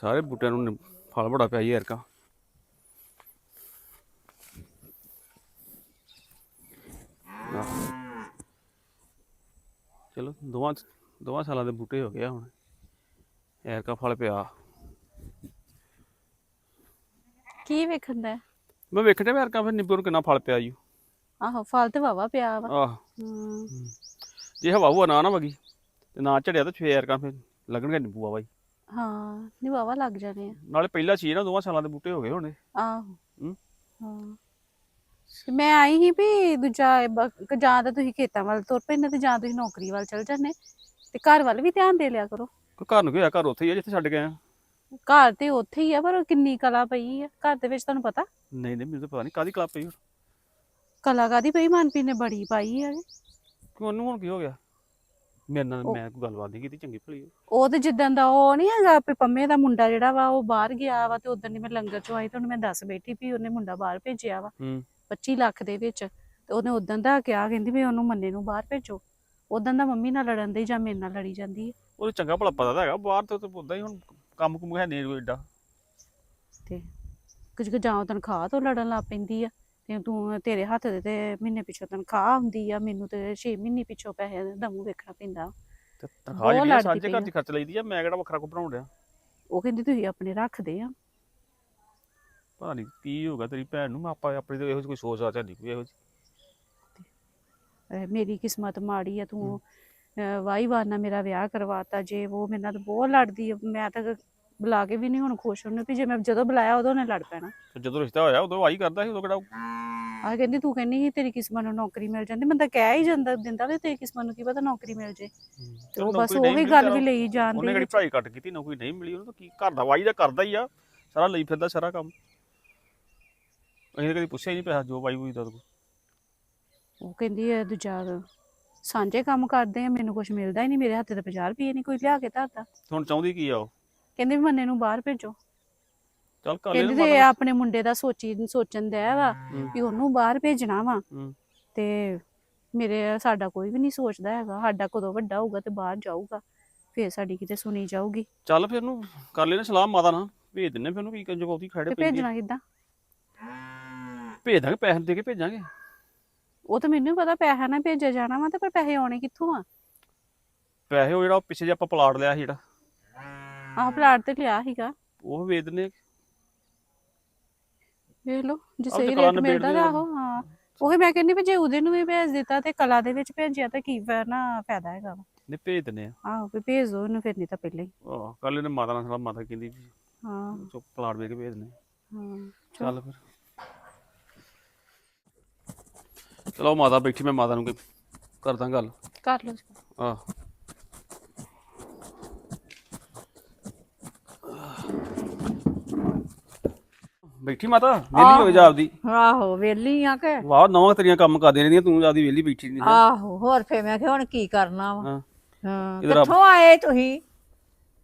ਸਾਰੇ ਬੂਟਿਆਂ ਨੂੰ ਫਲ ਬੜਾ ਪਿਆ ਜੀ ਐਰਕਾ ਚਲੋ ਦੋਵਾਂ ਦੋਵਾਂ ਸਾਲਾਂ ਦੇ ਬੂਟੇ ਹੋ ਗਏ ਹੁਣ। ਐਰਕਾ ਫਲ ਪਿਆ। ਕੀ ਵੇਖਣ ਦਾ? ਮੈਂ ਵੇਖਣ ਤੇ ਐਰਕਾ ਫਿਰ ਨਿੰਬੂ ਨੂੰ ਕਿੰਨਾ ਫਲ ਪਿਆ ਜੀ। ਆਹੋ ਫਲ ਤੇ ਵਾਵਾ ਪਿਆ ਵਾ। ਆਹ। ਜੇ ਹਵਾ ਹੁਆ ਨਾ ਨਾ ਵਗੀ ਤੇ ਨਾ ਝੜਿਆ ਤਾਂ ਫੇਰ ਐਰਕਾ ਫਿਰ ਲੱਗਣਗੇ ਨਿੰਬੂ ਆ ਬਾਈ। ਹਾਂ ਨਹੀਂ ਵਾਵਾ ਲੱਗ ਜਾਣੇ ਆ। ਨਾਲੇ ਪਹਿਲਾ ਸੀ ਨਾ ਦੋਵਾਂ ਸਾਲਾਂ ਦੇ ਬੂਟੇ ਹੋ ਗਏ ਹੋਣੇ। ਆਹੋ। ਹਮ? ਹਾਂ। ਤੇ ਮੈਂ ਆਈ ਸੀ ਵੀ ਦੂਜਾ ਇਹ ਬ- ਜਾਂ ਤਾਂ ਤੁਸੀਂ ਖੇਤਾਂ ਵੱਲ ਤੁਰ ਪੈਂਦੇ ਤੇ ਜਾਂ ਤੁਸੀਂ ਨੌਕਰੀ ਵੱਲ ਚਲ ਜਾਂਦੇ। ਤੇ ਘਰ ਵੱਲ ਵੀ ਧਿਆਨ ਦੇ ਲਿਆ ਕਰੋ। ਕੋਈ ਘਰ ਨੂੰ ਗਿਆ ਘਰ ਉੱਥੇ ਹੀ ਆ ਜਿੱਥੇ ਛੱਡ ਗਏ ਆ ਘਰ ਤੇ ਉੱਥੇ ਹੀ ਆ ਪਰ ਕਿੰਨੀ ਕਲਾ ਪਈ ਆ। ਘਰ ਦੇ ਵਿੱਚ ਤੁਹਾਨੂੰ ਪਤਾ? ਨਹੀਂ ਨਹੀਂ ਮੈਨੂੰ ਤਾਂ ਪਤਾ ਨਹੀਂ ਕਾਦੀ ਕਲਾਪ ਪਈ ਹੁਣ। ਕਲਾ ਕਾਦੀ ਪਈ? ਮਨਪ੍ਰੀਤ ਨੇ ਬੜੀ ਪਾਈ ਆ। ਕਿ ਉਹਨੂੰ ਹੁਣ ਕੀ ਹੋ ਗਿਆ? ਮੇਰੇ ਨਾਲ ਮੈਂ ਕੋਈ ਗੱਲਬਾਤ ਨਹੀਂ ਕੀਤੀ ਚੰਗੀ ਭਲੀ ਉਹ ਤੇ ਜਿੱਦਾਂ ਦਾ ਉਹ ਨਹੀਂ ਹੈਗਾ ਵੀ ਪੰਮੇ ਦਾ ਮੁੰਡਾ ਜਿਹੜਾ ਵਾ ਉਹ ਬਾਹਰ ਗਿਆ ਵਾ ਤੇ ਉਦੋਂ ਦੀ ਮੈਂ ਲੰਗਰ ਚੋਂ ਆਈ ਤੇ ਉਹਨੂੰ ਮੈਂ ਦੱਸ ਬੈਠੀ ਵੀ ਉਹਨੇ ਮੁੰਡਾ ਬਾਹਰ ਭੇਜਿਆ ਵਾ ਹੂੰ। 25 ਲੱਖ ਦੇ ਵਿੱਚ ਤੇ ਉਹਨੇ ਉਦੋਂ ਦਾ ਕਿਹਾ ਕਹਿੰਦੀ ਵੀ ਉਹਨੂੰ ਮੰਨੇ ਨੂੰ ਬਾਹਰ ਭੇਜੋ। ਉਦੋਂ ਦਾ ਮੰਮੀ ਨਾਲ ਲੜਨ ਦੀ ਜਾਂ ਮੇਰੇ ਨਾਲ ਲੜੀ ਜਾਂਦੀ ਹੈ ਉਹਨੂੰ ਚੰਗਾ ਭਲਾ ਪਤਾ ਤਾਂ ਹੈਗਾ ਬਾਹਰ ਤੋਂ ਉਦਾਂ ਹੀ ਹੁਣ ਕੰਮ ਕੁਮ ਹੈ ਨਹੀਂ ਕੋਈ ਏਡਾ। ਤੇ ਕੁਝ ਕੁ ਜਾਂ ਉਹ ਤਨਖਾਹ ਤੋਂ ਲੜਨ ਲੱਗ ਪੈਂਦੀ ਆ। ਤੇ ਤੂੰ ਤੇਰੇ ਹੱਥ ਦੇ ਤੇ ਮਹੀਨੇ ਪਿੱਛੋਂ ਤਨਖਾਹ ਆਉਂਦੀ ਆ ਮੈਨੂੰ ਤੇ 6 ਮਹੀਨੇ ਪਿੱਛੋਂ ਪੈਸੇ ਦਾ ਮੂੰਹ ਵੇਖਣਾ ਪੈਂਦਾ। ਤੇ ਤਨਖਾਹ ਜਿਹੜੀ ਆ ਸਾਂਝੇ ਘਰ। 'ਚ ਖਰਚ ਲਈਦੀ ਆ ਮੈਂ ਕਿਹੜਾ ਵੱਖਰਾ ਕੋ ਬਣਾਉਣ ਡਿਆ? ਉਹ ਕਹਿੰਦੀ ਤੁਸੀਂ ਆਪਣੇ ਰੱਖਦੇ ਆ। ਪਤਾ ਨਹੀਂ ਕੀ ਹੋਗਾ ਤੇਰੀ ਭੈਣ ਨੂੰ ਮੈਂ ਆਪਾਂ ਆਪਣੀ ਤਾਂ ਇਹੋ ਜਿਹੀ ਕੋਈ ਸੋਚ ਆ ਚਾਹਦੀ ਕੋਈ ਇਹੋ ਜਿਹੀ। ਅਹ ਮੇਰੀ ਕਿਸਮਤ ਮਾੜੀ ਆ ਤੂੰ ਅਹ ਵਾਈ ਵਾਰ ਨਾਲ ਮੇਰਾ ਵਿਆਹ ਕਰਵਾਤਾ ਜੇ ਉਹ ਮੇਰੇ ਨਾਲ ਤਾਂ ਬਹੁਤ ਲੜਦੀ ਆ ਮੈਂ ਤਾਂ ਬੁਲਾ ਕੇ ਵੀ ਨਹੀਂ ਹੁਣ ਖੁਸ਼ ਉਹਨੂੰ ਵੀ ਜੇ ਮੈਂ ਜਦੋਂ ਬੁਲਾਇਆ ਉਦੋਂ ਨੇ ਲੜ ਪੈਣਾ। ਤੇ ਜਦੋਂ ਰਿਸ਼ਤਾ ਹੋਇਆ ਉਦੋਂ ਆਈ ਕਰਦਾ ਸੀ ਉਦੋਂ ਕਿਹੜਾ ਆ ਕਹਿੰਦੀ ਤੂੰ ਕਹਿੰਦੀ ਸੀ ਤੇਰੀ ਕਿਸਮਤ ਨੂੰ ਨੌਕਰੀ ਮਿਲ ਜਾਂਦੀ। ਤਾਂ ਕਹਿ ਹੀ ਜਾਂਦਾ ਦਿੰਦਾ ਵੀ ਤੇਰੀ ਕਿਸਮਤ ਨੂੰ ਕੀ ਪਤਾ ਨੌਕਰੀ ਮਿਲ ਜੇ। ਤੇ ਉਹ ਬਸ ਉਹ ਗੱਲ। ਵੀ ਲਈ ਉਹਨੇ ਜਾਂਦੀ ਕਿਹੜੀ ਪੜ੍ਹਾਈ ਕੱਟ ਕੀਤੀ ਨੌਕਰੀ ਨਹੀਂ ਮਿਲੀ ਉਹਨੂੰ ਤਾਂ ਕੀ ਘਰ ਦਾ ਵਾਈ ਦਾ ਕਰਦਾ ਹੀ ਆ ਸਾਰਾ ਲਈ ਫਿਰਦਾ ਸਾਰਾ ਕੰਮ। ਅਸੀਂ ਕਦੀ ਪੁੱਛਿਆ ਹੀ ਨਹੀਂ ਪਿਆ ਜੋ ਵਾਈ ਹੋਈ ਦਾ ਉਹ ਕਹਿੰਦੀ ਹੈ ਦੂਜਾ ਸਾਂਝੇ ਕੰਮ ਕਰਦੇ ਆ ਮੈਨੂੰ ਕੁਝ ਮਿਲਦਾ ਹੀ ਨਹੀਂ ਮੇਰੇ ਹੱਥੇ ਤੇ 50 ਰੁਪਏ ਨਹੀਂ ਕੋਈ ਲਿਆ ਕੇ ਧਰਦਾ। ਹੁਣ ਚਾਹੁੰਦੀ ਕੀ ਆ ਉਹ? ਕਹਿੰਦੀ ਵੀ ਮੰਨੇ ਨੂੰ ਬਾਹਰ ਭੇਜੋ। ਚੱਲ ਕਰ ਲੈ ਕਹਿੰਦੀ ਤੇ ਆਪਣੇ ਮੁੰਡੇ ਦਾ ਸੋਚੀ ਸੋਚਣ ਦਿਆ ਵਾ ਵੀ ਉਹਨੂੰ ਬਾਹਰ ਭੇਜਣਾ ਵਾ। ਤੇ ਮੇਰੇ ਸਾਡਾ ਕੋਈ ਵੀ ਨਹੀਂ ਸੋਚਦਾ ਹੈਗਾ। ਸਾਡਾ ਕਦੋਂ ਵੱਡਾ ਹੋਊਗਾ ਤੇ ਬਾਹਰ ਜਾਊਗਾ। ਫੇਰ ਸਾਡੀ ਕਿਤੇ ਸੁਣੀ ਜਾਊਗੀ। ਚੱਲ ਫਿਰ ਨੂੰ ਕਰ ਲੈਣਾ ਸਲਾਹ ਮਾਤਾ ਨਾਲ। ਭੇਜ ਦਿੰਨੇ ਫਿਰ ਉਹਨੂੰ ਕੀ ਕੰਜੋ ਉਹਦੀ ਖੜੇ ਤੇ। ਭੇਜਣਾ ਕਿੱਦਾਂ? ਭੇਜ ਦਾਂਗੇ ਪੈਸੇ ਦੇ ਕੇ ਭੇਜਾਂਗੇ। ਉਹ ਤਾਂ ਮੈਨੂੰ ਪਤਾ ਪੈਸਾ ਨਾ ਭੇਜਿਆ ਜਾਣਾ ਵਾ ਤੇ ਪਰ ਪੈਸੇ ਆਉਣੇ ਕਿੱਥੋਂ ਆ? ਪੈਸੇ ਉਹ ਜਿਹੜਾ ਪਿੱਛੇ ਜੇ ਆਪਾਂ ਪਲਾਟ ਲਿਆ ਸੀ ਜਿਹੜਾ। ਆਹ ਪਲਾਟ ਤੇ ਲਿਆ ਸੀਗਾ। ਉਹ ਵੇਚ ਦਿੰਨੇ। ਵੇਖ ਲਓ ਜੇ ਸਹੀ ਕਲਾ ਰੇਟ ਮਿਲਦਾ ਤਾਂ ਆਹੋ ਹਾਂ। ਉਹੀ ਮੈਂ ਕਹਿੰਦੀ ਵੀ ਜੇ ਉਹਦੇ ਨੂੰ ਵੀ ਭੇਜ ਦਿੱਤਾ ਤੇ ਕਲਾ ਦੇ ਵਿੱਚ ਭੇਜਿਆ ਤਾਂ ਕੀ ਫਾਇਦਾ ਨਾ ਫਾਇਦਾ ਹੈਗਾ ਨਹੀਂ ਭੇਜ ਦਿੰਨੇ ਆ। ਆਹੋ ਵੀ ਭੇਜ ਦੋ ਉਹਨੂੰ ਫਿਰ ਨਹੀਂ ਤਾਂ ਪਹਿਲਾਂ ਹੀ। ਆਹ ਕਰ ਲੈਣੇ ਮਾਤਾ ਨਾਲ ਸਲਾਹ ਮਾਤਾ ਕਹਿੰਦੀ ਵੀ ਹਾਂ। ਚੁੱਪ ਪਲਾਟ ਵੇਚ ਕੇ ਭੇਜ ਦਿੰਨੇ। ਹਾਂ ਚੱਲ। ਫਿਰ। ਚਲੋ ਮਾਤਾ ਬੈਠੀ ਮੈਂ ਮਾਤਾ ਨੂੰ ਕੋਈ ਕਰਦਾ ਗੱਲ। ਕਰ ਲਓ ਆਹ। ਬੈਠੀ ਮਾਤਾ ਵੇਲੀ ਹੋ ਜਾ ਆਪਦੀ। ਆਹੋ ਵੇਲੀ ਆ ਕੇ? ਵਾਹ ਨਵਾਂ ਤੇਰੀਆਂ ਕੰਮ ਕਰਦੀਆਂ ਰਹਿੰਦੀਆਂ ਤੂੰ ਆਪਦੀ ਵੇਲੀ ਬੈਠੀ ਨਹੀਂ ਆਹੋ ਹੋਰ ਫੇ ਮੈਂ ਕਿਹਾ ਹੁਣ ਕੀ ਕਰਨਾ ਵਾ? ਹਾਂ। ਹਾਂ ਇੱਧਰ ਆ। ਕਿੱਥੋਂ ਆਏ ਤੁਸੀਂ?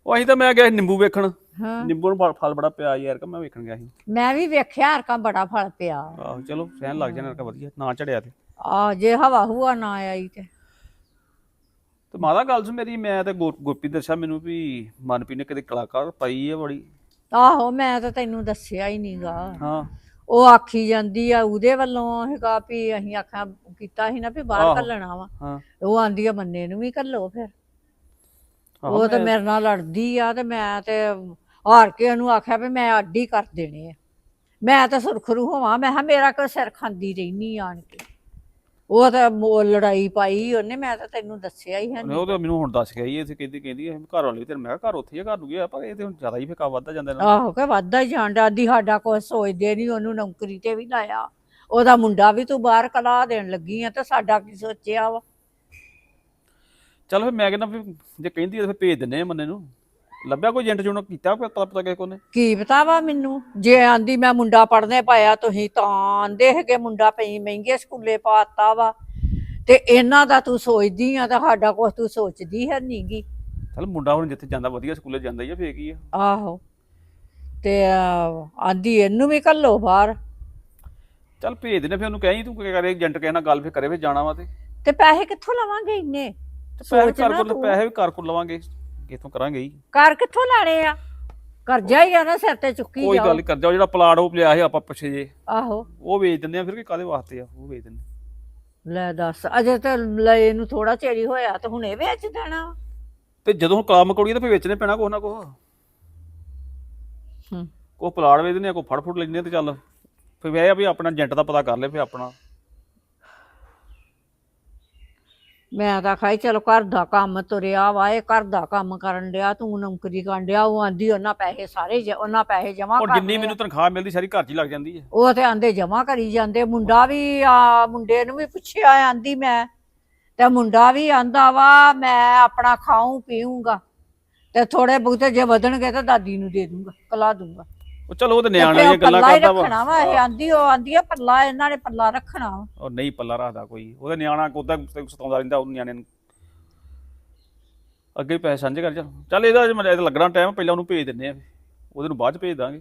ਉਹ ਅਸੀਂ ਤਾਂ ਮੈਂ ਗਿਆ ਸੀ ਨਿੰਬੂ ਵੇਖਣ। ਹਾਂ। ਨਿੰਬੂ ਨੂੰ ਫਲ- ਫਲ ਬੜਾ ਪਿਆ ਯਾਰ ਕਿ ਮੈਂ ਵੇਖਣ ਗਿਆ ਸੀ। ਮੈਂ ਵੀ ਵੇਖਿਆ ਹਰਕਾ ਬੜਾ ਫਲ ਪਿਆ। ਆਹੋ ਚਲੋ ਸਹਿਣ ਲੱਗ ਜਾਣਾ ਰਕਾ ਵਧੀਆ ਨਾ ਚੜਿਆ ਤੇ। ਆ ਜੇ ਹਵਾ ਹੁਆ ਨਾ ਆਈ ਤੇ। ਤੇ ਮਾਤਾ ਗੱਲ ਸੁਣ ਮੇਰੀ ਮੈਂ ਤੇ ਗੁਰ- ਗੁਰਪ੍ਰੀਤ ਦੱਸਿਆ ਮੈਨੂੰ ਵੀ ਮਨਪ੍ਰੀਤ ਨੇ ਕਿਤੇ ਕਲਾਕਾਰ ਪਾਈ ਹੈ ਬੜੀ। ਆਹੋ ਮੈਂ ਤਾਂ ਤੈਨੂੰ ਦੱਸਿਆ ਹੀ ਨਹੀਂਗਾ ਹਾਂ। ਉਹ ਆਖੀ ਜਾਂਦੀ ਆ ਉਹਦੇ ਵੱਲੋਂ ਹੈਗਾ ਵੀ ਅਸੀਂ ਆਖਾਂ ਕੀਤਾ ਸੀ ਨਾ ਵੀ ਬਾਹਰ। ਕੱਲਣਾ ਵਾ। ਹਾਂ। ਉਹ ਆਂਦੀ ਆ ਮੰਨੇ ਨੂੰ ਵੀ ਕੱਲੋ ਫਿਰ। ਆਹੋ, ਉਹ ਤਾਂ ਮੇਰੇ ਨਾਲ ਲੜਦੀ ਆ ਤੇ ਮੈਂ ਤੇ ਹਾਰ ਕੇ ਉਹਨੂੰ ਆਖਿਆ ਵੀ ਮੈਂ ਅੱਡ ਕਰ ਦੇਣੇ ਆ। ਮੈਂ ਤਾਂ ਸੁਰਖਰੂ ਹੋਵਾਂ ਮੈਂ ਕਿਹਾ ਮੇਰਾ ਕੋ ਸਿਰ ਖਾਂਦੀ ਰਹਿਨੀ ਆਣ ਕੇ? ਉਹ ਤਾਂ ਮੋ- ਲੜਾਈ ਪਾਈ ਉਹਨੇ ਮੈਂ ਤਾਂ ਤੈਨੂੰ ਦੱਸਿਆ ਹੀ ਹੈ ਉਹਨੇ ਉਹ ਤਾਂ ਮੈਨੂੰ ਹੁਣ ਦੱਸ ਗਿਆ ਇਹ ਕਹਿੰਦੀ ਕਹਿੰਦੀ ਇਹ ਘਰ ਵਾਲੀ ਤੇ ਮੈਂ ਕਿਹਾ ਘਰ ਉੱਥੇ ਹੀ ਆ ਘਰ ਨੂੰ ਗਿਆ ਪਰ ਇਹ ਤੇ ਹੁਣ ਜ਼ਿਆਦਾ ਹੀ ਫਿਕਾ ਵੱਧਦਾ ਜਾਂਦਾ ਇਹਨਾਂ ਆਹੋ ਕਿ ਵਾਧਾ ਹੀ ਜਾਂਦਾ ਦੀ ਸਾਡਾ ਕੋਈ ਸੋਚਦੇ ਨਹੀਂ ਉਹਨੂੰ ਨੌਕਰੀ ਤੇ ਵੀ ਲਾਇਆ। ਉਹਦਾ ਮੁੰਡਾ ਵੀ ਤੂੰ ਬਾਹਰ ਕਲਾ ਦੇਣ ਲੱਗੀ ਆ ਤੇ ਸਾਡਾ ਕੀ ਸੋਚਿਆ ਵਾ? ਚੱਲ ਫਿਰ ਮੈਂ ਕਹਿੰਦਾ ਵੀ ਜੇ ਕਹਿੰਦੀ ਆ ਤਾਂ ਫਿਰ ਭੇਜ ਦਿੰਨੇ ਆ ਮੰਨੇ ਨੂੰ। ਲੱਭਿਆ ਕੋਈ ਏਜੰਟ ਜੁਣਾ ਕੀਤਾ ਕੋਈ ਪਤਾ ਪਤਾ ਕਿਸੇ ਕੋਨੇ ਕੀ ਪਤਾ ਵਾ ਮੈਨੂੰ? ਜੇ ਆਂਦੀ ਮੈਂ ਮੁੰਡਾ ਪੜਨੇ ਪਾਇਆ ਤੁਸੀਂ ਤਾਂ ਆਂਦੇ ਹੈਗੇ ਮੁੰਡਾ ਪਈ ਮਹਿੰਗੇ ਸਕੂਲੇ ਪਾਤਾ ਵਾ। ਤੇ ਇਹਨਾਂ ਦਾ ਤੂੰ ਸੋਚਦੀ ਆ ਤਾਂ ਸਾਡਾ ਕੁਛ ਤੂੰ ਸੋਚਦੀ ਹੈ ਨਹੀਂਗੀ ਚੱਲ ਮੁੰਡਾ ਹੁਣ ਜਿੱਥੇ ਜਾਂਦਾ ਵਧੀਆ ਸਕੂਲੇ ਜਾਂਦਾ ਹੀ ਆ ਫੇਰ ਕੀ ਆ? ਆਹੋ। ਤੇ ਆਂਦੀ ਇਹਨੂੰ ਵੀ ਕੱਲੋ ਬਾਹਰ। ਚੱਲ ਭੇਜ ਦਿੰਨੇ ਫਿਰ ਉਹਨੂੰ ਕਹੀਂ ਤੂੰ ਕੀ ਕਰੇ ਏਜੰਟ ਨਾਲ ਗੱਲ ਫੇਰ ਕਰੇ ਫੇਰ ਜਾਣਾ ਵਾ ਤੇ। ਤੇ ਪੈਸੇ ਕਿੱਥੋਂ ਲਵਾਂਗੇ ਇੰਨੇ? ਪੈਸੇ ਕਰ ਨਾ ਕੋਲ ਤੂੰ। ਪੈਸੇ ਵੀ ਕਰ ਕੋਲ ਲਵਾਂਗੇ। ਕਿਥੋਂ ਕਰਾਂਗੇ ਹੀ ਕਰ ਕਿੱਥੋਂ ਲੈਣੇ ਆ? ਕਰਜ਼ਾ ਹੀ ਆ ਨਾ ਸਿਰ ਤੇ ਚੁੱਕੀ ਕੋਈ ਜਾਓ। ਗੱਲ ਨੀ ਕਰ ਜਾਓ ਜਿਹੜਾ ਪਲਾਟ ਉਹ ਲਿਆ ਸੀ ਆਪਾਂ ਪਿੱਛੇ ਜੇ। ਆਹੋ। ਉਹ ਵੇਚ ਦਿੰਦੇ ਆ ਫਿਰ ਕਿ ਕਾਦੇ ਵਾਸਤੇ ਆ? ਉਹ ਵੇਚ ਦਿੰਦੇ ਲੈ ਦੱਸ ਅਜੇ ਤਾਂ ਲਏ ਨੂੰ ਥੋੜਾ ਚਿਰ ਹੀ ਹੋਇਆ ਤੇ ਹੁਣ ਇਹ ਵੇਚ ਦੇਣਾ। ਤੇ ਜਦੋਂ ਕਾਮ ਕੌੜੀ ਤਾਂ ਫਿਰ ਵੇਚਣੇ ਪੈਣਾ ਕੁਛ ਨਾ ਕੁਛ। ਹੂੰ। ਕੋ ਪਲਾਟ ਵੇਚ ਦਿੰਦੇ ਆ ਕੋ ਫੜ ਫੁੜ ਲੈਂਦੇ ਆ ਤੇ ਚੱਲ। ਫਿਰ ਇਹ ਆ ਵੀ ਆਪਣਾ ਏਜੰਟ ਦਾ ਪਤਾ ਕਰ ਲੈ ਫਿਰ ਆਪਣਾ। ਮੈਂ ਤਾਂ ਖਾਈ ਚਲੋ ਘਰ ਦਾ ਕੰਮ ਤੁਰਿਆ ਵਾ ਇਹ ਘਰ ਦਾ ਕੰਮ ਕਰਨ ਡਿਆ ਤੂੰ ਨੌਕਰੀ ਕਰਨ ਡਿਆ ਉਹ ਆਂਦੀ ਉਹਨਾਂ ਪੈਸੇ ਸਾਰੇ ਜ- ਉਹਨਾਂ ਪੈਸੇ ਜਮਾ ਹੁਣ ਜਿੰਨੀ ਮੈਨੂੰ ਤਨਖਾਹ ਮਿਲਦੀ ਸਾਰੀ ਘਰ 'ਚ ਹੀ ਲੱਗ ਜਾਂਦੀ ਹੈ। ਉਹ ਤੇ ਆਂਦੇ ਜਮਾ ਕਰੀ ਜਾਂਦੇ ਮੁੰਡਾ ਵੀ ਆ ਮੁੰਡੇ ਨੂੰ ਵੀ ਪੁੱਛਿਆ ਆਂਦੀ ਮੈਂ ਤੇ ਮੁੰਡਾ ਵੀ ਆਂਦਾ ਵਾ ਮੈਂ ਆਪਣਾ ਖਾਉਂ ਪੀਊਂਗਾ ਤੇ ਥੋੜੇ ਬਹੁਤੇ ਜੇ ਵਧਣਗੇ ਤਾਂ ਦਾਦੀ ਨੂੰ ਦੇ ਦੂੰਗਾ ਕਲਾ ਦੂੰਗਾ। ਉਹ ਚਲੋ ਉਹ ਤੇ ਨਿਆਣੇ ਦੀਆਂ ਗੱਲਾਂ ਕਰਦਾ ਰੱਖਣਾ ਵਾ ਇਹ ਵਾ ਆਂਦੀ ਉਹ ਆਂਦੀ ਆ ਪੱਲਾ ਇਹਨਾਂ ਨੇ ਪੱਲਾ ਰੱਖਣਾ ਵਾ। ਉਹ ਨਹੀਂ ਪੱਲਾ ਰੱਖਦਾ ਕੋਈ। ਉਹਦਾ ਨਿਆਣਾ ਕੋਦਾ ਸਤਾਉਂਦਾ ਰਹਿੰਦਾ ਉਹ ਨਿਆਣੇ ਨੂੰ। ਅੱਗੇ ਪੈਸੇ ਸਾਂਝੇ ਕਰ ਜਾ ਚੱਲ ਇਹਦਾ ਅਜੇ ਮੈਨੂੰ ਲੱਗਣਾ ਟਾਈਮ ਪਹਿਲਾਂ ਉਹਨੂੰ ਭੇਜ ਦਿੰਦੇ ਆ ਉਹਦੇ ਨੂੰ ਬਾਅਦ ਚ ਭੇਜ ਦਾਂਗੇ।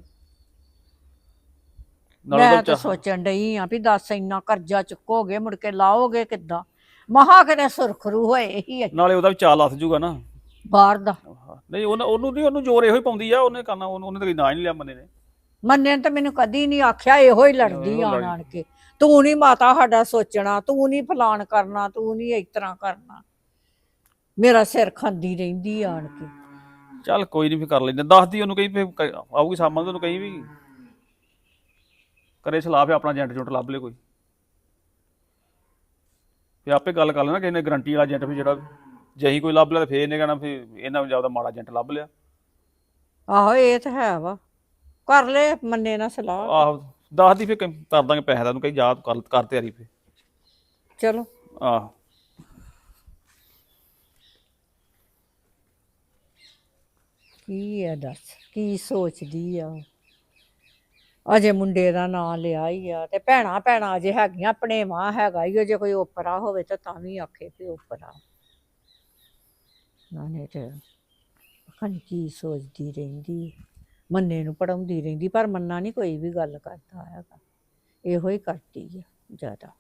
ਮੈਂ ਤਾਂ ਸੋਚਣ ਡਈ ਆ ਵੀ ਦੱਸ ਇੰਨਾ ਕਰਜ਼ਾ ਚੁੱਕੋਗੇ ਮੁੜ ਕੇ ਲਾਓਗੇ ਕਿੱਦਾਂ? ਮਹਾ ਕਿਤੇ ਸੁਰਖਰੂ ਹੋਏ ਹੀ ਨਾਲੇ ਉਹਦਾ ਵੀ ਚਾਲ ਲੱਥ ਜੂਗਾ ਨਾ। ਬਾਹਰ ਦਾ। ਨਹੀਂ ਉਹਨੂੰ ਉਹਨੂੰ ਨਹੀਂ ਉਹਨੂੰ ਜ਼ੋਰ ਇਹੋ ਹੀ ਪਾਉਂਦੀ ਆ ਉਹਨੇ ਕਰਨਾ ਉਹਨੂੰ- ਉਹਨੇ ਤਾਂ ਕੋਈ ਨਾਂ ਹੀ ਨਹੀਂ ਲਿਆ ਮੰਨੇ ਨੇ। ਮੰਨੇ ਨੇ ਤਾਂ ਮੈਨੂੰ ਕਦੀ ਨਹੀਂ ਆਖਿਆ ਇਹੋ ਹੀ ਲੜਦੀ ਆਣ। ਆਣ ਕੇ। ਤੂੰ ਨਹੀਂ ਮਾਤਾ ਸਾਡਾ ਸੋਚਣਾ ਤੂੰ ਨਹੀਂ ਫਲਾਨ ਕਰਨਾ ਤੂੰ ਨਹੀਂ ਇਸ ਤਰ੍ਹਾਂ ਕਰਨਾ। ਮੇਰਾ ਸਿਰ ਖਾਂਦੀ ਰਹਿੰਦੀ ਆਣ ਕੇ। ਚੱਲ ਕੋਈ ਨਹੀਂ ਫਿਰ ਕਰ ਲੈਂਦੇ ਦੱਸਦੀ ਉਹਨੂੰ ਕਹੀ ਕ- ਆਊਗੀ ਸਾਮਾਂ ਨੂੰ ਕਹੀ ਵੀ। ਕਰੇ ਸਲਾਹ ਫਿਰ ਆਪਣਾ ਏਜੰਟ ਜੁੰਟ ਲੱਭ ਲੈ ਕੋਈ। ਫਿਰ ਆਪੇ ਗੱਲ ਕਰ ਲੈਣਾ ਕਿਸੇ ਨੇ ਗਰੰਟੀ ਵਾਲਾ ਏਜੰਟ ਫਿਰ ਜਿਹੜਾ ਜੇ ਅਸੀਂ ਕੋਈ ਲੱਭ ਲਿਆ ਤਾਂ ਫਿਰ ਇਹਨੇ ਕਹਿਣਾ ਫਿਰ ਇਹਨਾਂ ਨੂੰ ਜ਼ਿਆਦਾ ਮਾੜਾ ਏਜੰਟ ਲੱਭ ਲਿਆ। ਆਹੋ ਇਹ ਤਾਂ ਹੈ ਵਾ। ਕਰ ਲੈ ਮੰਨੇ ਨਾਲ ਸਲਾਹ। ਆਹੋ ਦੱਸਦੀ ਫਿਰ ਕ- ਕਰ ਦਾਂਗੇ ਪੈਸੇ ਦਾ ਉਹਨੂੰ ਕਹੀ ਤੂੰ ਕਰ ਕਰ ਤਿਆਰੀ ਫਿਰ। ਚਲੋ। ਆਹੋ। ਕੀ ਹੈ ਦੱਸ ਕੀ ਸੋਚਦੀ ਆ? ਅਜੇ ਮੁੰਡੇ ਦਾ ਨਾਂ ਲਿਆ ਹੀ ਆ ਤੇ ਭੈਣਾ ਭੈਣਾ ਅਜੇ ਹੈਗੀਆਂ ਆਪਣੇ ਮਾਂ ਹੈਗਾ ਹੀ ਆ, ਜੇ ਕੋਈ ਓਪਰਾ ਹੋਵੇ ਤਾਂ ਤਾਂ ਵੀ ਆਖੇ ਵੀ ਓਪਰਾ। ਨਾਨੇ ਤੇ ਖਣ ਕੀ ਸੋਚਦੀ ਰਹਿੰਦੀ ਮੰਨੇ ਨੂੰ ਪੜਾਉਂਦੀ ਰਹਿੰਦੀ ਪਰ ਮੰਨਾ ਨਹੀਂ ਕੋਈ ਵੀ ਗੱਲ ਕਰਦਾ ਹੈਗਾ। ਇਹੋ ਹੀ ਕਰਦੀ ਆ ਜ਼ਿਆਦਾ।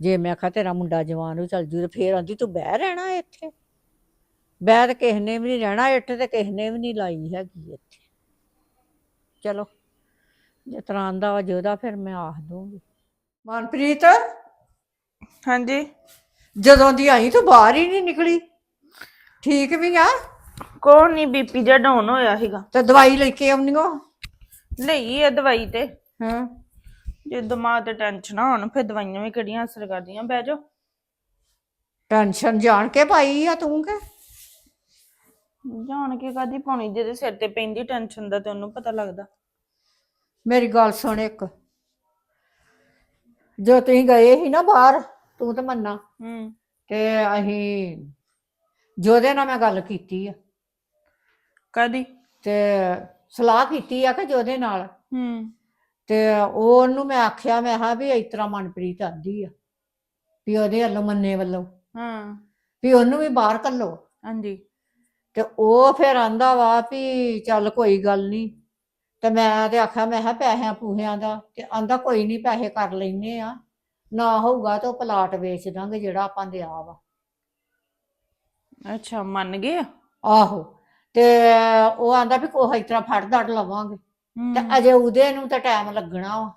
ਜੇ ਮੈਂ ਆਖਾਂ ਤੇਰਾ ਮੁੰਡਾ ਜਵਾਨ ਹੋ ਚੱਲ ਜੂ ਤੇ ਫੇਰ ਆਂਦੀ ਤੂੰ ਬਹਿ ਰਹਿਣਾ ਇੱਥੇ। ਬਹਿ ਤੇ ਕਿਸੇ ਨੇ ਵੀ ਨਹੀਂ ਰਹਿਣਾ ਇੱਟ ਤੇ ਕਿਸੇ ਨੇ ਵੀ ਨਹੀਂ ਲਾਈ ਹੈਗੀ ਇੱਥੇ। ਚਲੋ ਜਿਸ ਤਰ੍ਹਾਂ ਆਂਦਾ ਵਾ ਜੋਦਾ ਫਿਰ ਮੈਂ ਆਖ ਦੂੰਗੀ। ਮਨਪ੍ਰੀਤ? ਹਾਂਜੀ। ਜਦੋਂ ਦੀ ਆਈ ਤੂੰ ਬਾਹਰ ਹੀ ਨਹੀਂ ਨਿਕਲੀ। ਠੀਕ ਵੀ ਆ? ਕੋਣ ਨਹੀਂ ਬੀਪੀ ਜਿਹਾ ਡਾਊਨ ਹੋਇਆ ਸੀਗਾ। ਤੇ ਦਵਾਈ ਲੈ ਕੇ ਆਉਣੀ ਓ ਲਈ ਆ ਦਵਾਈ ਤੇ। ਹਾਂ। ਜੇ ਦਿਮਾਗ ਤੇ ਟੈਨਸ਼ਨ ਹੋਣ ਫਿਰ ਦਵਾਈਆਂ ਵੀ ਕਿਹੜੀਆਂ ਅਸਰ ਕਰਦੀਆਂ ਬਹਿ ਜਾਓ। ਟੈਨਸ਼ਨ ਜਾਣ ਕੇ ਪਾਈ ਆ ਤੂੰ ਕਿ? ਜਾਣ ਕੇ ਕਾਦੀ ਪਾਉਣੀ ਜਿਹਦੇ ਸਿਰ ਤੇ ਪੈਂਦੀ ਟੈਨਸ਼ਨ ਦਾ ਤੇ ਉਹਨੂੰ ਪਤਾ ਲੱਗਦਾ। ਮੇਰੀ ਗੱਲ ਸੁਣ ਇੱਕ। ਜੋ ਤੁਸੀਂ ਗਏ ਸੀ ਨਾ ਬਾਹਰ ਤੂੰ ਤੇ ਮੰਨਾ। ਹੂੰ। ਤੇ ਅਸੀਂ ਜੋਦੇ ਨਾਲ ਮੈਂ ਗੱਲ ਕੀਤੀ ਆ। ਕਾਦੀ ਤੇ ਸਲਾਹ ਕੀਤੀ ਆ ਕਿ ਜੋਦੇ ਨਾਲ। ਹੂੰ। ਤੇ ਉਹ ਉਹਨੂੰ ਮੈਂ ਆਖਿਆ ਮੈਂ ਹਾਂ ਵੀ ਇਸ ਤਰ੍ਹਾਂ ਮਨਪ੍ਰੀਤ ਆਂਦੀ ਆ ਵੀ ਉਹਦੇ ਵੱਲੋਂ ਮੰਨੇ ਵੱਲੋਂ। ਹਾਂ। ਵੀ ਉਹਨੂੰ ਵੀ ਬਾਹਰ ਕੱਲੋ। ਹਾਂਜੀ। ਤੇ ਉਹ ਫਿਰ ਆਂਦਾ ਵਾ ਵੀ ਚੱਲ ਕੋਈ ਗੱਲ ਨਹੀਂ ਤੇ ਮੈਂ ਤੇ ਆਖਿਆ ਮੈਂ ਕਿਹਾ ਪੈਸਿਆਂ ਪੂਹਿਆਂ ਦਾ। ਤੇ ਆਂਦਾ ਕੋਈ ਨਹੀਂ ਪੈਸੇ ਕਰ ਲੈਨੇ ਆ। ਨਾ ਹੋਊਗਾ ਤਾਂ ਉਹ ਪਲਾਟ ਵੇਚ ਦਾਂਗੇ ਜਿਹੜਾ ਆਪਾਂ ਦਿਆ ਵਾ। ਅੱਛਾ ਮੰਨ ਗਏ? ਆ? ਆਹੋ ਤੇ ਉਹ ਆਂਦਾ ਵੀ ਕੋਹ ਇਸ ਤਰ੍ਹਾਂ ਫੜ ਦੜ ਲਵਾਂਗੇ। ਤੇ ਅਜੇ ਉਹਦੇ ਨੂੰ ਤਾਂ ਟਾਈਮ ਲੱਗਣਾ ਵਾ।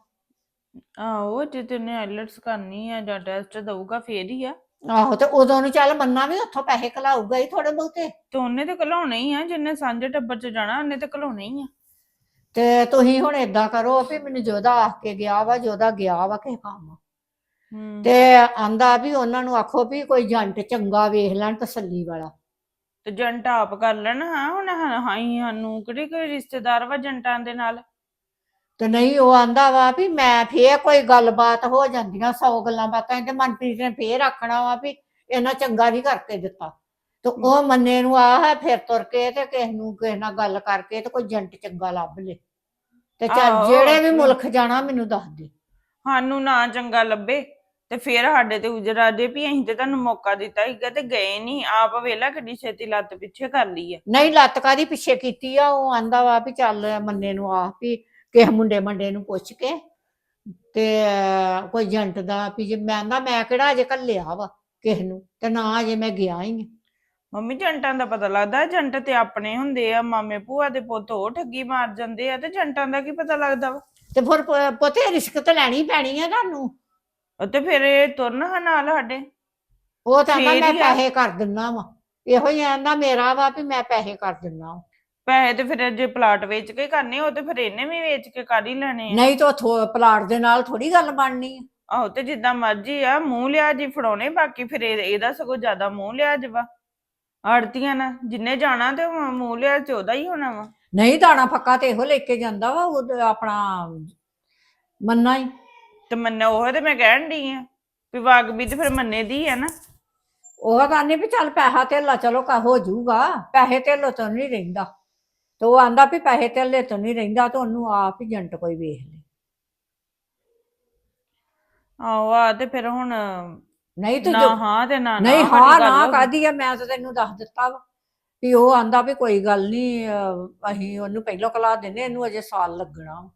ਆਹੋ ਜੇ ਤੈਨੇ ਆਈਲਟਸ ਕਰਨੀ ਆ ਜਾਂ ਟੈਸਟ ਦਊਗਾ ਫੇਰ ਹੀ ਆ। ਆਹੋ ਤੇ ਉਦੋਂ ਨੂੰ ਚੱਲ ਮੰਨਾ ਵੀ ਉੱਥੋਂ ਪੈਸੇ ਕਲਾਊਗਾ ਹੀ ਥੋੜੇ ਬਹੁਤੇ। ਤੇ ਉਹਨੇ ਤੇ ਘਲਾਉਣੇ ਹੀ ਆ ਜਿੰਨੇ ਸਾਂਝੇ ਟੱਬਰ ਚ ਜਾਣਾ ਉਹਨੇ ਤੇ ਘਲਾਉਣੇ ਹੀ ਆ। ਤੇ ਤੁਸੀਂ ਹੁਣ ਏਦਾਂ ਕਰੋ ਵੀ ਮੈਨੂੰ ਜੋਦਾ ਆਖ ਕੇ ਗਿਆ ਵਾ ਜੋਦਾ ਗਿਆ ਵਾ ਕਿਸੇ ਕੰਮ। ਤੇ ਆਂਦਾ ਵੀ ਉਹਨਾਂ ਨੂੰ ਆਖੋ ਵੀ ਕੋਈ ਜੰਟ ਚੰਗਾ ਵੇਖ ਲੈਣ ਤਸੱਲੀ ਵਾਲਾ। ਤੇ ਜੰਟ ਆਪ ਕਰ ਲੈਣ ਹਾਂ ਹੁਣ ਹਾਂ ਹਾਈ ਸਾਨੂੰ ਕਿਹੜੇ ਕੋਈ ਰਿਸ਼ਤੇਦਾਰ ਵਾ ਜੰਟਾਂ ਦੇ ਨਾਲ? ਤੇ ਨਹੀਂ ਉਹ ਆਂਦਾ ਵਾ ਵੀ ਮੈਂ ਫੇਰ ਕੋਈ ਗੱਲਬਾਤ ਹੋ ਜਾਂਦੀਆਂ ਸੌ ਗੱਲਾਂ ਬਾਤਾਂ ਤੇ ਮਨਪ੍ਰੀਤ ਨੇ ਫੇਰ ਆਖਣਾ ਵਾ ਵੀ ਇਹਨਾਂ ਚੰਗਾ ਨਹੀਂ ਕਰਕੇ ਦਿੱਤਾ। ਤੇ ਉਹ ਮੰਨੇ ਨੂੰ ਆ ਹੈ ਫਿਰ ਤੁਰ ਕੇ ਤੇ ਕਿਸ ਨੂੰ ਕਿਸੇ ਨਾਲ ਗੱਲ ਕਰਕੇ ਤੇ ਕੋਈ ਜੰਟ ਚੰਗਾ ਲੱਭ ਲੇ। ਤੇ ਚੱਲ। ਜਿਹੜੇ ਵੀ ਮੁਲਕ ਜਾਣਾ ਮੈਨੂੰ ਦੱਸ ਦੇ। ਸਾਨੂੰ ਨਾ ਚੰਗਾ ਲੱਭੇ। ਤੇ ਫਿਰ ਸਾਡੇ ਤੇ ਉਜਰਾ ਜੇ ਵੀ ਅਸੀਂ ਤੇ ਤੁਹਾਨੂੰ ਮੌਕਾ ਦਿੱਤਾ ਸੀਗਾ ਤੇ ਗਏ ਨਹੀਂ ਆਪ ਵੇਲਾ ਕਿੱਡੀ ਛੇਤੀ ਲੱਤ ਪਿੱਛੇ ਕਰ ਲਈ ਆ। ਨਹੀਂ ਲੱਤ ਕਾਦੀ ਪਿੱਛੇ ਕੀਤੀ ਆ? ਉਹ ਆਂਦਾ ਵਾ ਵੀ ਚੱਲ ਮੰਨੇ ਨੂੰ ਆ ਵੀ ਕਿਸੇ ਮੁੰਡੇ ਮੰਡੇ ਨੂੰ ਪੁੱਛ ਕੇ ਤੇ ਕੋਈ ਏਜੰਟ ਦਾ ਵੀ ਜੇ ਮੈਂ ਨਾ ਮੈਂ ਕਿਹੜਾ ਅਜੇ ਘੱਲਿਆ ਵਾ ਕਿਸੇ ਨੂੰ ਤੇ ਨਾ ਅਜੇ ਮੈਂ ਗਿਆ ਹੀ ਆ। ਮੰਮੀ ਜੰਟਾਂ ਦਾ ਪਤਾ ਲੱਗਦਾ ਜੰਟ ਤੇ ਆਪਣੇ ਹੁੰਦੇ ਆ ਮਾਮੇ ਭੂਆ ਦੇ ਪੁੱਤ ਉਹ ਠੱਗੀ ਮਾਰ ਜਾਂਦੇ ਆ ਤੇ ਜੰਟਾਂ ਦਾ ਕੀ ਪਤਾ ਲੱਗਦਾ ਵਾ? ਤੇ ਫਿਰ ਪ- ਪੁੱਤੇ ਰਿਸਕ ਤੇ ਲੈਣੀ ਪੈਣੀ ਹੈ ਤੁਹਾਨੂੰ? ਉਹ ਤੇ ਫਿਰ ਇਹ ਤੁਰਨ ਹਾਂ ਨਾਲ ਸਾਡੇ। ਉਹ ਤਾਂ ਫੇਰ ਮੈਂ ਹੀ ਆ। ਪੈਸੇ ਕਰ ਦਿੰਨਾ ਵਾ। ਇਹੋ ਹੀ ਆਂਦਾ ਮੇਰਾ ਵਾ ਵੀ ਮੈਂ ਪੈਸੇ ਕਰ ਦਿੰਨਾ ਵਾਂ। ਪੈਸੇ ਤੇ ਫਿਰ ਜੇ ਪਲਾਟ ਵੇਚ ਕੇ ਕਰਨੇ ਉਹ ਤੇ ਫਿਰ ਇਹਨੇ ਵੀ ਵੇਚ ਕੇ ਕਰ ਹੀ ਲੈਣੇ ਆ। ਨਹੀਂ ਤਾਂ ਥੋ- ਪਲਾਟ ਦੇ ਨਾਲ ਥੋੜੀ ਗੱਲ ਬਣਨੀ ਹੈ ਆਹੋ ਤੇ ਜਿੱਦਾਂ ਮਰਜ਼ੀ ਆ ਮੂੰਹ ਲਿਆ ਜੀ ਫੜਾਉਣੇ ਬਾਕੀ ਫਿਰ ਇਹ- ਇਹਦਾ ਸਗੋਂ ਜ਼ਿਆਦਾ ਮੂੰਹ ਲਿਆ ਜਵਾ ਆੜਤੀਆਂ ਨਾ ਜਿੰਨੇ ਜਾਣਾ ਤੇ ਉਹ ਮੂੰਹ ਲਿਆ ਚ ਉਹਦਾ ਹੀ ਹੋਣਾ ਵਾ। ਨਹੀਂ ਦਾਣਾ ਫੱਕਾ ਤੇ ਇਹੋ ਲੈ ਕੇ ਜਾਂਦਾ ਵਾ ਉਹ ਆਪਣਾ ਮੰਨਾ ਹੀ। ਤੇ ਮੰਨੇ ਉਹ ਤੇ ਮੈਂ ਕਹਿਣ ਦੀ ਆ ਵੀ ਵਾਗ ਵੀ ਤੇ ਫਿਰ ਮੰਨੇ ਦੀ ਆ ਨਾ ਉਹ ਕਹਿੰਦੇ ਵੀ ਚੱਲ ਪੈਸਾ ਧੇਲਾ ਚਲੋ ਕਾ ਹੋ ਜਾਊਗਾ ਪੈਸੇ ਧੇਲੋ ਤੋਂ ਨਹੀਂ ਰਹਿੰਦਾ ਤੇ ਉਹ ਆਂਦਾ ਵੀ ਪੈਸੇ ਧੇਲੇ ਤੋਂ ਨਹੀਂ ਰਹਿੰਦਾ ਤੇ ਉਹਨੂੰ ਆਪ ਹੀ ਏਜੰਟ ਕੋਈ ਵੇਖ ਲੈ ਆਹੋ ਆ ਤੇ ਫਿਰ ਹੁਣ ਨਹੀਂ ਤੂੰ ਨਾ ਜੋ- ਹਾਂ ਤੇ ਨਾ ਨਾ ਨਹੀਂ ਹਾਂ ਗੱਲ ਨਾ ਹੋ ਗਈ। ਕਾਦੀ ਆ ਮੈਂ ਤਾਂ ਤੈਨੂੰ ਦੱਸ ਦਿੱਤਾ ਵਾ ਵੀ ਉਹ ਆਂਦਾ ਵੀ ਕੋਈ ਗੱਲ ਨਹੀਂ ਅਸੀਂ ਉਹਨੂੰ ਪਹਿਲਾਂ ਕਲਾ ਦਿੰਨੇ ਇਹਨੂੰ ਅਜੇ ਸਾਲ ਲੱਗਣਾ ਵਾ।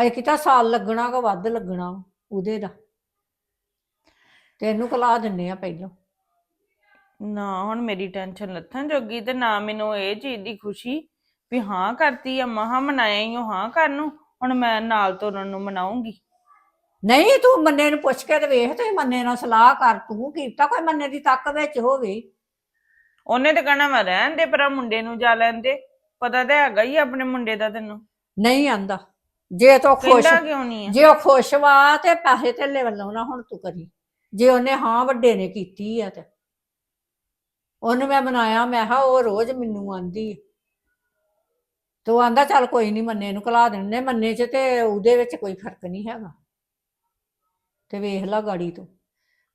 ਅਜੇ ਕਿਤਾ ਸਾਲ ਲੱਗਣਾ ਕਿ ਵੱਧ ਲੱਗਣਾ ਉਹਦੇ ਦਾ। ਤੇ ਇਹਨੂੰ ਕਲਾ ਦਿੰਨੇ ਆ ਪਹਿਲਾਂ। ਨਾ ਹੁਣ ਮੇਰੀ ਟੈਨਸ਼ਨ ਲੱਥਣ ਜੋਗੀ ਤੇ ਨਾ ਮੈਨੂੰ ਇਹ ਚੀਜ਼ ਦੀ ਖੁਸ਼ੀ ਵੀ ਹਾਂ ਕਰਤੀ ਆ ਮਹਾ ਮਨਾਇਆ ਹੀ ਉਹ ਹਾਂ ਕਰਨ ਨੂੰ ਹੁਣ ਮੈਂ ਨਾਲ ਤੋਰਨ ਨੂੰ ਮਨਾਉਂਗੀ। ਨਹੀਂ ਤੂੰ ਮੰਨੇ ਨੂੰ ਪੁੱਛ ਕੇ ਤੇ ਵੇਖ ਤੇ ਮੰਨੇ ਨਾਲ ਸਲਾਹ ਕਰ ਤੂੰ ਕੀਤਾ ਕੋਈ ਮੰਨੇ ਦੀ ਤੱਕ ਵਿੱਚ ਹੋਵੇ। ਉਹਨੇ ਤੇ ਕਹਿਣਾ ਮੈਂ ਰਹਿਣ ਦੇ ਪਰ ਮੁੰਡੇ ਨੂੰ ਜਾ ਲੈਂਦੇ ਪਤਾ ਤਾਂ ਹੈਗਾ ਹੀ ਆ ਆਪਣੇ ਮੁੰਡੇ ਦਾ ਤੈਨੂੰ। ਨਹੀਂ ਆਂਦਾ। ਜੇ ਤੂੰ ਖੁਸ਼ ਕਹਿੰਦਾ ਕਿਉਂ ਨਹੀਂ ਆ? ਜੇ ਉਹ ਖੁਸ਼ ਵਾ ਤੇ ਪੈਸੇ ਧੇਲੇ ਵੱਲੋਂ ਨਾ ਹੁਣ ਤੂੰ ਕਰੀ। ਜੇ ਉਹਨੇ ਹਾਂ ਵੱਡੇ ਨੇ ਕੀਤੀ ਆ ਤੇ। ਉਹਨੂੰ ਮੈਂ ਮਨਾਇਆ ਮੈਂ ਕਿਹਾ ਉਹ ਰੋਜ਼ ਮੈਨੂੰ ਆਂਦੀ। ਤੇ ਆਂਦਾ ਚੱਲ ਕੋਈ ਨਹੀਂ ਮੰਨੇ ਨੂੰ ਕਲਾ ਦਿੰਨੇ ਮੰਨੇ ਚ ਤੇ ਉਹਦੇ ਵਿੱਚ ਕੋਈ ਫ਼ਰਕ ਨਹੀਂ ਹੈਗਾ। ਤੇ ਵੇਖ ਲਾ ਗਾੜੀ ਤੂੰ।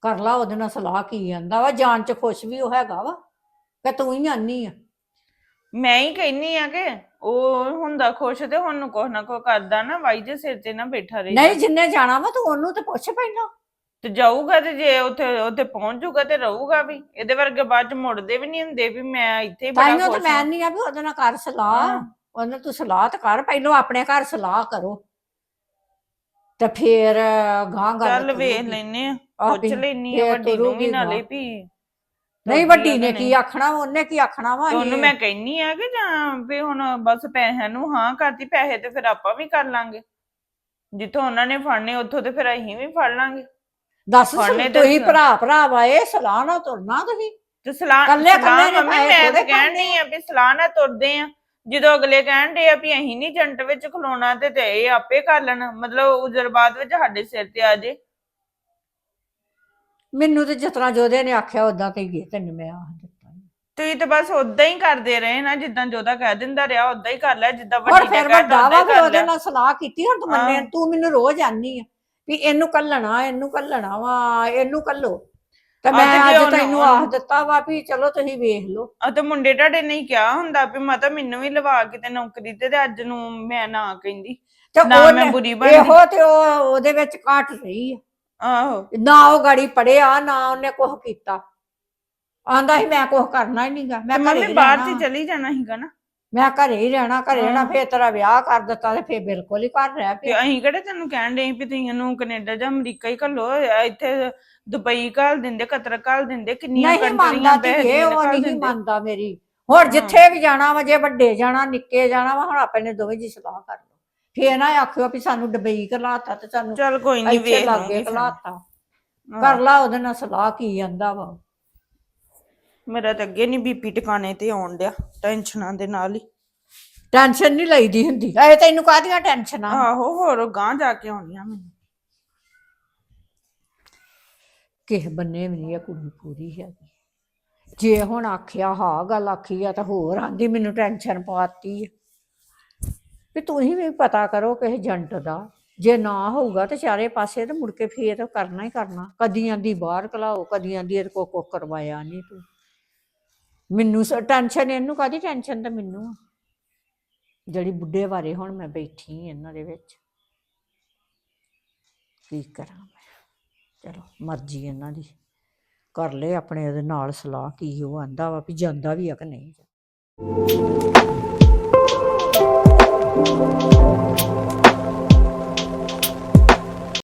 ਕਰ ਲਾ ਉਹਦੇ ਨਾਲ ਸਲਾਹ ਕੀ ਆਂਦਾ ਵਾ। ਜਾਣ ਚ ਖੁਸ਼ ਵੀ ਉਹ ਹੈਗਾ ਵਾ। ਕਿ ਤੂੰ ਹੀ ਆਨੀ ਆ। ਮੈਂ ਹੀ ਕਹਿੰਨੀ ਆ ਕਿ ਉਹ ਹੁੰਦਾ ਖੁਸ਼ ਤੇ ਹੁਣ ਨੂੰ ਕੁਛ ਨਾ ਕੁਛ ਕਰਦਾ ਨਾ ਵਾਈ ਦੇ ਸਿਰ ਤੇ ਨਾ ਬੈਠਾ ਰਹੇ ਨਹੀਂ ਜਿੰਨੇ ਜਾਣਾ ਵਾ ਤੂੰ ਉਹਨੂੰ ਤੇ ਪੁੱਛ ਪਹਿਲਾਂ। ਤੇ ਜਾਊਗਾ ਤੇ ਜੇ ਉੱਥੇ ਉੱਥੇ ਪਹੁੰਚ ਜਾਊਗਾ ਤੇ ਰਹੂਗਾ ਵੀ। ਇਹਦੇ ਵਰਗੇ ਬਾਅਦ ਚ ਮੁੜਦੇ ਵੀ ਨਹੀਂ ਹੁੰਦੇ ਵੀ ਮੈਂ ਇੱਥੇ ਹੀ ਬੜਾ ਤਾਈਓ ਤਾਂ ਖੁਸ਼ ਮੈਂ ਹਾਂ। ਨਹੀਂ ਆ ਵੀ ਉਹਦੇ ਨਾਲ ਕਰ ਸਲਾਹ। ਹਾਂ। ਉਹਨੇ ਤੂੰ ਸਲਾਹ ਤਾਂ ਕਰ ਪਹਿਲਾਂ ਆਪਣੇ ਘਰ ਸਲਾਹ ਕਰੋ। ਤੇ ਫੇਰ ਗਾਂ ਗੱਲ ਚੱਲ ਵੇਖ ਕਰੂਗੀ। ਲੈਨੇ ਆ ਆਹ ਪੁੱਛ ਵੀ ਲੈਨੀ ਆ ਫੇਰ ਵੱਡੀ ਨੂੰ ਵੀ ਤੁਰੂਗੀ ਨਾਲੇ। ਵੀ। ਨਹੀਂ ਵੱਡੀ ਨੇ ਕਿ। ਆਖਣਾ ਵਾ ਉਹਨੇ ਕੀ ਆਖਣਾ ਵਾ ਤੇ ਉਹਨੂੰ ਇਹ- ਮੈਂ ਕਹਿੰਨੀ ਆ ਕਿ ਜਾਂ ਵੀ ਹੁਣ ਬਸ ਪੈਸਿਆਂ ਨੂੰ ਹਾਂ ਕਰਤੀ ਪੈਸੇ ਤੇ ਫਿਰ ਆਪਾਂ ਵੀ ਕਰ ਲਾਂਗੇ। ਜਿੱਥੋਂ ਉਹਨਾਂ ਨੇ ਫੜਨੇ ਉੱਥੋਂ ਤੇ ਫਿਰ ਅਸੀਂ ਵੀ ਫੜ ਲਾਂਗੇ। ਦੱਸ ਫੜਨੇ ਤੇ ਤੁਸੀਂ ਭਰਾ ਭਰਾ ਵਾ ਇਹ ਸਲਾਹ ਨਾਲ ਤੁਰਨਾ ਤੁਸੀਂ? ਤੇ ਸਲਾਹ ਕੱਲੇ- ਸਲਾਹ ਕੱਲੇ ਨੇ ਮੰਮੀ ਪੈਸੇ ਮੈਂ ਥੋੜ੍ਹੇ ਤਾਂ ਕਹਿਣੀ ਆ ਵੀ ਸਲਾਹ ਨਾਲ ਤੁਰਦੇ ਆ। ਜਦੋਂ ਅਗਲੇ ਕਹਿਣ ਦੇ ਆ ਵੀ ਅਸੀਂ ਨਹੀਂ ਜੰਟ ਵਿੱਚ ਖਲੋਣਾ ਤੇ ਤੇ ਇਹ ਆਪੇ ਕਰ ਲੈਣ। ਮਤਲਬ ਉਜਰਬਾਦ ਵਿੱਚ ਸਾਡੇ ਸਿਰ ਤੇ ਆ ਜੇ। ਮੈਨੂੰ ਤੇ ਤਰ੍ਹਾਂ ਜੋਦੇ ਨੇ ਆਖਿਆ ਉਦਾਂ ਤੇ ਹੀ ਤੈਨੂੰ ਮੈਂ ਆਖ ਦਿੱਤਾ। ਤੁਸੀਂ ਤੇ ਬਸ ਉਦਾਂ ਹੀ ਕਰਦੇ ਰਹੇ ਨਾ ਜਿੱਦਾਂ ਜੋਦਾ ਕਹਿ ਦਿੰਦਾ ਰਿਹਾ ਉਦਾਂ ਹੀ ਕਰ ਲਿਆ ਜਿੱਦਾਂ ਹੋਰ ਵੱਡੀ ਨੇ ਫਿਰ ਕਹਿ ਵੱਡਾ ਵਾ ਉਹਦੇ ਨਾਲ ਸਲਾਹ ਕੀਤੀ ਹੁਣ ਤੂੰ ਮੰਨੇ ਹਾਂ। ਤੂੰ ਮੈਨੂੰ ਰੋਜ਼ ਆਨੀ ਆ ਵੀ ਇਹਨੂੰ ਕੱਲਣਾ ਇਹਨੂੰ ਕੱਲਣਾ ਵਾ ਇਹਨੂੰ ਕੱਲੋ। ਤੇ ਆਹ ਮੈਂ ਤੇ ਜੇ ਅੱਜ ਉਹਨੂੰ- ਤੈਨੂੰ ਆਖ ਦਿੱਤਾ ਵਾ ਵੀ ਚਲੋ ਤੁਸੀਂ ਵੇਖ ਲਓ। ਆ ਤੇ ਮੁੰਡੇ ਤੁਹਾਡੇ ਨੇ ਕਿਹਾ ਹੁੰਦਾ ਵੀ ਮਾਤਾ ਮੈਨੂੰ ਵੀ ਲਵਾ ਕਿਤੇ ਨੌਕਰੀ ਤੇ ਤੇ ਅੱਜ ਨੂੰ ਮੈਂ ਨਾ ਕਹਿੰਦੀ। ਤੇ ਨਾ ਮੈਂ ਉਹਨੇ- ਬੁਰੀ ਬਣਦੀ। ਇਹੋ ਤੇ ਉਹ ਉਹਦੇ ਵਿੱਚ ਘਾਟ ਰਹੀ ਆ। ਆਹੋ। ਨਾ ਉਹ ਗਾੜੀ ਪੜਿਆ ਨਾ ਉਹਨੇ ਕੁਝ ਕੀਤਾ। ਆਂਦਾ ਸੀ ਮੈਂ ਕੁਝ ਕਰਨਾ ਹੀ ਨਹੀਂਗਾ ਮੈਂ ਘਰੇ ਮੰਮੀ ਹੀ ਬਾਹਰ ਰਹਿਣਾ। ਤੇ ਚਲੀ ਜਾਣਾ ਸੀਗਾ ਨਾ। ਮੈਂ ਘਰੇ ਹੀ ਰਹਿਣਾ ਘਰੇ ਰਹਿਣਾ। ਫੇਰ ਤੇਰਾ ਵਿਆਹ ਕਰ ਦਿੱਤਾ ਤੇ ਫੇਰ ਬਿਲਕੁਲ ਹੀ ਘਰ ਰਹਿ ਤੇ ਪਿਆ। ਅਸੀਂ ਕਿਹੜੇ ਤੈਨੂੰ ਕਹਿਣ ਦੇ ਵੀ ਤੁਸੀਂ ਇਹਨੂੰ ਕੈਨੇਡਾ ਜਾਂ ਅਮਰੀਕਾ ਹੀ ਘੱਲੋ। ਇੱਥੇ ਦੁਬਈ ਘੱਲ ਦਿੰਦੇ ਕਤਰ ਘੱਲ ਦਿੰਦੇ ਕਿੰਨੀਆਂ ਨਹੀਂ ਮੰਨਦਾ ਕੰਟਰੀਆਂ ਧੀਏ ਉਹ ਨਹੀਂ ਮੰਨਦਾ ਮੇਰੀ। ਹੁਣ ਜਿੱਥੇ ਵੀ ਜਾਣਾ ਵਾ ਜੇ ਵੱਡੇ ਜਾਣਾ ਨਿੱਕੇ ਜਾਣਾ ਵਾ ਹੁਣ ਆਪਣੇ ਦੋਵੇਂ ਜੀ ਸਲਾਹ ਕਰ ਫੇਰ ਨਾ ਆਖਿਓ ਵੀ ਸਾਨੂੰ ਡਬਈ ਘਲਾਤਾ ਤੇ ਸਾਨੂੰ ਚੱਲ ਕੋਈ ਨਹੀਂ ਇੱਥੇ ਵੇਖ ਲਾਗੇ ਲਾਂਗੇ ਫਿਰ। ਘਲਾਤਾ। ਹਾਂ। ਕਰ ਲਾ ਉਹਦੇ ਨਾਲ ਸਲਾਹ ਕੀ ਜਾਂਦਾ ਵਾ। ਮੇਰਾ ਤਾਂ ਅੱਗੇ ਨਹੀਂ ਬੀਪੀ ਟਿਕਾਣੇ ਤੇ ਆਉਣ ਡਿਆ ਟੈਨਸ਼ਨਾਂ ਦੇ ਨਾਲ ਹੀ। ਟੈਨਸ਼ਨ ਨਹੀਂ ਲਈਦੀ ਹੁੰਦੀ। ਐ ਤੈਨੂੰ ਕਾਹਦੀਆਂ ਟੈਨਸ਼ਨਾਂ? ਆਹੋ ਹੋਰ ਗਾਂ ਜਾ ਕੇ ਆਉਣੀਆਂ ਮੈਨੂੰ। ਕਿਸੇ ਬੰਨੇ ਵੀ ਨਹੀਂ ਇਹ ਕੁੜੀ ਪੂਰੀ ਹੈਗੀ। ਜੇ ਹੁਣ ਆਖਿਆ ਹਾਂ ਗੱਲ ਆਖੀ ਆ ਤਾਂ ਹੋਰ ਆਂਦੀ ਮੈਨੂੰ ਟੈਨਸ਼ਨ ਪਾਤੀ ਆ। ਵੀ ਤੁਸੀਂ ਵੀ ਪਤਾ ਕਰੋ ਕਿਸੇ ਜੰਟ ਦਾ, ਜੇ ਨਾ ਹੋਊਗਾ ਤੇ ਚਾਰੇ ਪਾਸੇ ਤੇ ਮੁੜ ਕੇ ਫੇਰ ਕਰਨਾ ਹੀ ਕਰਨਾ। ਕਦੀਆਂ ਦੀ ਬਾਹਰ ਕਲਾਓ, ਕਦੀਆਂ ਦੀ ਇਹਦੇ ਕੋ ਕੋ ਕਰਵਾਇਆ ਨਹੀਂ ਤੂੰ। ਮੈਨੂੰ ਟੈਨਸ਼ਨ ਇਹਨੂੰ ਕਾਦੀ ਟੈਨਸ਼ਨ ਤਾਂ ਮੈਨੂੰ ਜਿਹੜੀ ਬੁੱਢੇ ਬਾਰੇ ਹੁਣ ਮੈਂ ਬੈਠੀ ਇਹਨਾਂ ਦੇ ਵਿੱਚ। ਕੀ ਕਰਾਂ ਮੈਂ? ਚਲੋ, ਮਰਜ਼ੀ ਇਹਨਾਂ ਦੀ। ਕਰ ਲੈ ਆਪਣੇ ਉਹਦੇ ਨਾਲ ਸਲਾਹ, ਕੀ ਉਹ ਆਂਦਾ ਵਾ ਵੀ ਜਾਂਦਾ ਵੀ ਆ ਕਿ ਨਹੀਂ Thank you.